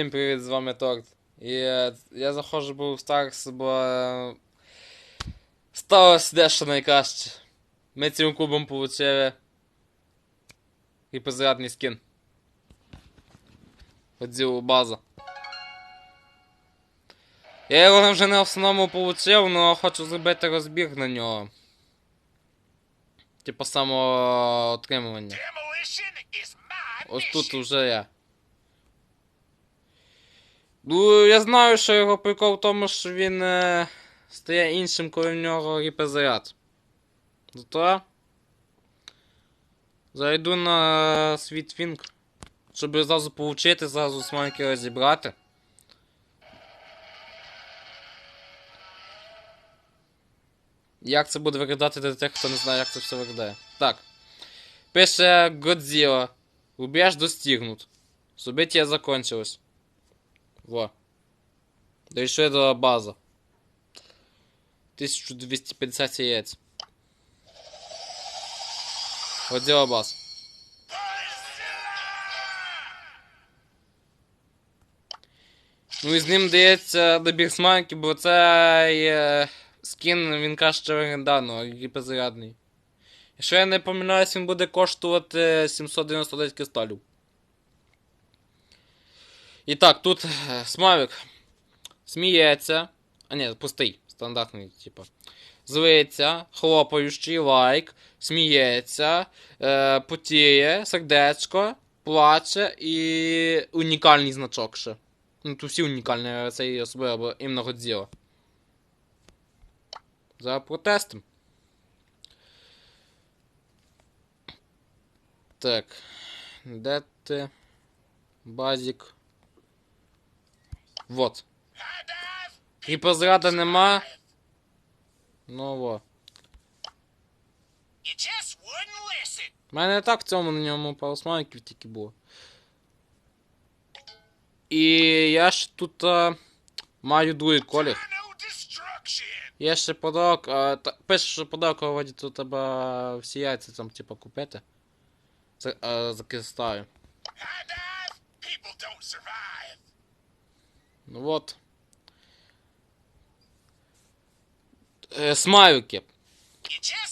Всім привіт, з вами Торт. І е, я заходжу був в Starks, бо е, сталося дещо найкраще. Ми цим клубом получили гіпозрядний скін. Поділу база. Я його вже не в основному получив, але хочу зробити розбір на нього. Demolition is my Ось тут уже я. Ну, я знаю, що його прикол в тому, що він е, стає іншим, коли в нього гіперзаряд. Зато зайду на світ Фінк, щоб зразу получити, зразу смайки розібрати. Як це буде виглядати для тих, хто не знає, як це все виглядає. Так. Пише Годзilla. Рубеж достигнут. Событие закончилось. Во. Дійшли до база. 1250 яєць. Годзilla баз. Ну і з ним дається добір смайки, бо це є скін, він краще легендарного, гіперзарядний. Якщо я не помиляюсь, він буде коштувати 799 кристалів. І так, тут е, Смавік сміється. А ні, пустий, стандартний, типу. Злиться, хлопаючий, лайк, сміється, е, потіє, сердечко, плаче і унікальний значок ще. Ну, тут всі унікальні, це особливо іменно Годзіла. За протестом. Так. Де ти? Базік. Вот. Гіперзрада нема. Ну во. У мене і так в цьому на ньому пару смайків тільки було. І я ж тут а, маю другий колір. Є ще подарок, а, та, пише, що подарок вроді тут треба всі яйця там, типа, купити. За, а, за кристалю. Ну вот. Е, смайлики.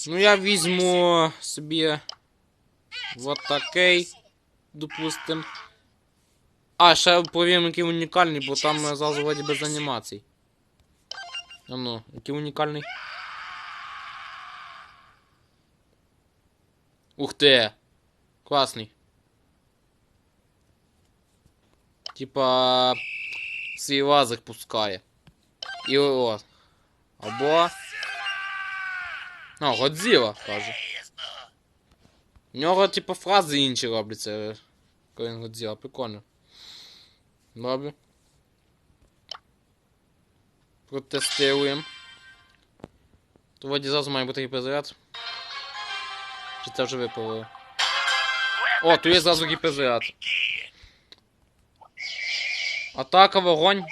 Ну я візьму собі вот такий, допустим. А, ще повім, який унікальний, бо там зразу вроді без анімацій. А ну, який унікальний. Ух ти! Класний. Типа. Свій лазер пускає. І о. Або. А, Годзіла, каже. У нього, типу, фрази інші робляться, коли він Годзіла, прикольно. Добре. Протестуємо. То вроді зразу має бути гіперзаряд. Чи це вже випало? О, тут є зразу гіперзаряд. Атака, вогонь.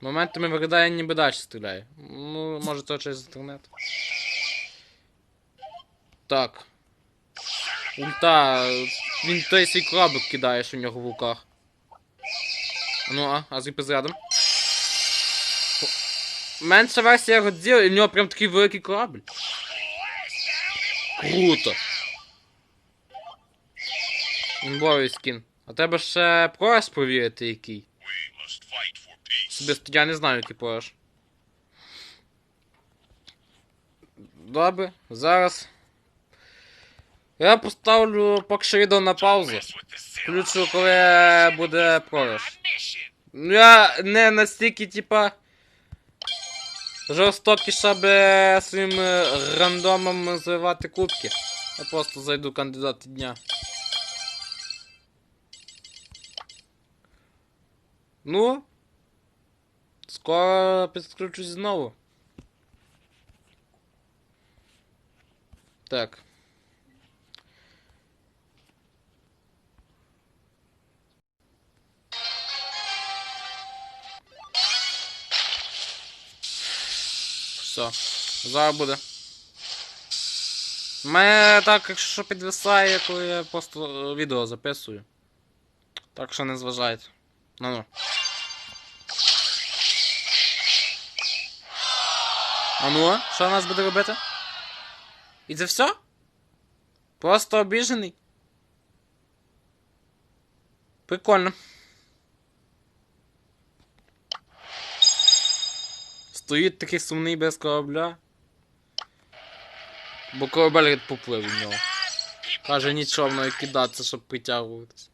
Моментами виглядає ніби далі стріляє. Ну, може то через інтернет. Так. Ульта. Він той свій кораблик кидає, що у нього в руках. Ну, а, а з гіперзарядом? Менша версія Годзіла, і в нього прям такий великий корабль. Круто. Імбовий скін. А тебе ще прогрес провірити який. Особисто я не знаю, який програш. Добре, зараз. Я поставлю поки що відео на паузу. Включу, коли буде програш. Ну я не настільки, типа. Жорстокий, щоб своїм рандомом звивати кубки. Я просто зайду кандидати дня. Ну. Скоро підключусь знову. Так. Все. Зараз буде. Мене так, якщо що підвисає, коли я просто е, відео записую. Так що не зважайте. Ну А ну, що нас буде робити? І це все? Просто обіжений? Прикольно. Стоїть такий сумний без корабля. Бо корабель поплив від нього. Каже, нічого неї кидатися, щоб притягуватися.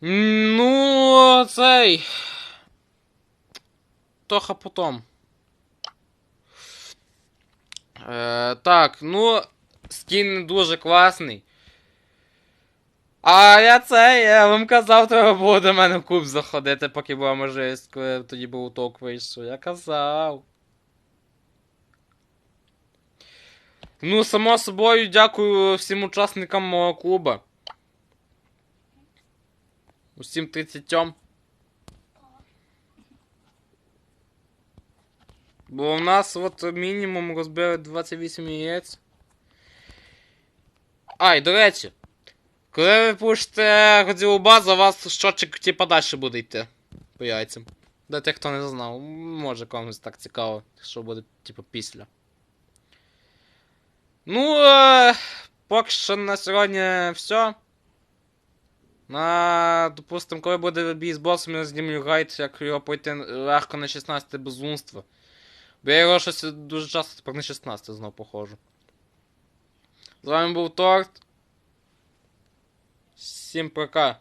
Ну, цей. Тоха потом. Е, так, ну, скін дуже класний. А я це, я вам казав, треба було до мене в клуб заходити, поки була можливість, коли тоді був ток вийшов. Я казав. Ну, само собою, дякую всім учасникам мого клуба. Усім 30. Бо в нас от мінімум розбили 28 яєць. А, і до речі. Коли ви пушите розділу базу, у вас щочик типа далі буде йти по яйцям. Для тих, хто не знав, може комусь так цікаво, що буде, типу, після. Ну, е, поки що на сьогодні все. На, допустим, коли буде бій з босом, я знімлю гайд, як його пройти легко на 16 безумство. Бо я його щось дуже часто тепер на 16 знов похожу. З вами був Торт. Всім пока.